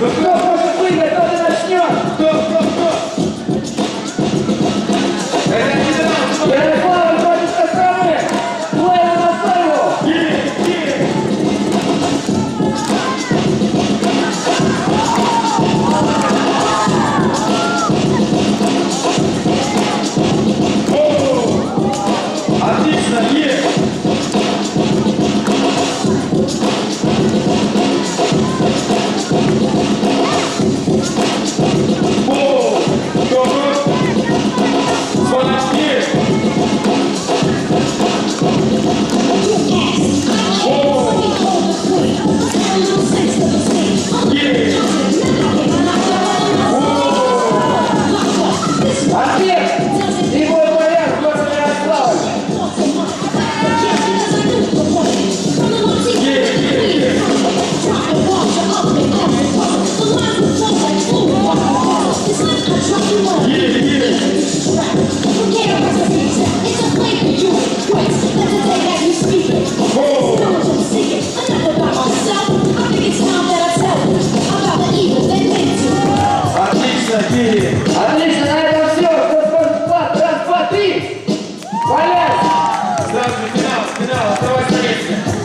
Кто может выиграть, тот и начнет. Кто, кто, кто? Это не Ярослава против Костромы. Плея. Отлично, есть. России. Отлично, на этом все. Раз, два, финал, финал, оставайся на.